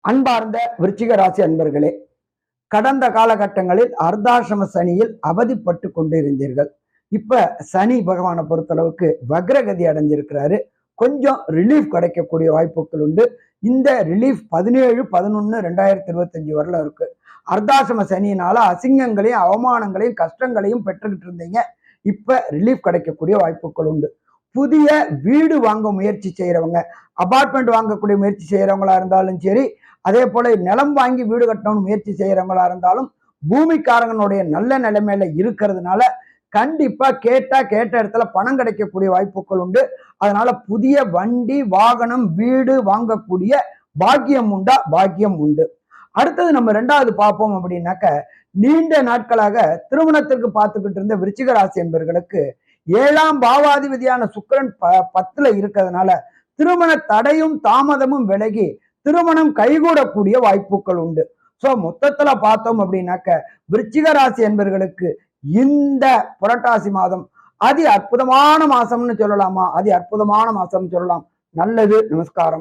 அன்பார்ந்த விருச்சிக ராசி அன்பர்களே கடந்த காலகட்டங்களில் அர்த்தாசிரம சனியில் அவதிப்பட்டு கொண்டிருந்தீர்கள். இப்ப சனி பகவானை பொறுத்தளவுக்கு வக்ரகதி அடைஞ்சிருக்கிறாரு. கொஞ்சம் ரிலீஃப் கிடைக்கக்கூடிய வாய்ப்புகள் உண்டு. இந்த ரிலீஃப் பதினேழு பதினொன்னு ரெண்டாயிரத்தி இருபத்தஞ்சு வரல இருக்கு. அர்த்தாசிரம சனியினால அசிங்கங்களையும் அவமானங்களையும் கஷ்டங்களையும் பெற்றுக்கிட்டு இருந்தீங்க. இப்ப ரிலீஃப் கிடைக்கக்கூடிய வாய்ப்புகள் உண்டு. புதிய வீடு வாங்க முயற்சி செய்கிறவங்க அபார்ட்மெண்ட் வாங்கக்கூடிய முயற்சி செய்கிறவங்களா இருந்தாலும் சரி அதே போல் நிலம் வாங்கி வீடு கட்டணும்னு முயற்சி செய்கிறவங்களா இருந்தாலும் பூமிக்காரங்கனுடைய நல்ல நிலைமையில இருக்கிறதுனால கண்டிப்பாக கேட்டால் கேட்ட இடத்துல பணம் கிடைக்கக்கூடிய வாய்ப்புகள் உண்டு. அதனால புதிய வண்டி வாகனம் வீடு வாங்கக்கூடிய பாக்கியம் உண்டா? பாக்கியம் உண்டு. அடுத்தது நம்ம ரெண்டாவது பார்ப்போம் அப்படின்னாக்க நீண்ட நாட்களாக திருமணத்திற்கு பார்த்துக்கிட்டு இருந்த விருச்சிக ராசி என்பவர்களுக்கு ஏழாம் பாவாதிபதியான சுக்கிரன் ப பத்துல இருக்கிறதுனால திருமண தடையும் தாமதமும் விலகி திருமணம் கைகூடக்கூடிய வாய்ப்புகள் உண்டு. சோ மொத்தத்துல பார்த்தோம் அப்படின்னாக்க விருச்சிக ராசி என்பவர்களுக்கு இந்த புரட்டாசி மாதம் அதி அற்புதமான மாசம்னு சொல்லலாமா? அதி அற்புதமான மாசம்னு சொல்லலாம். நல்லது நமஸ்காரம்.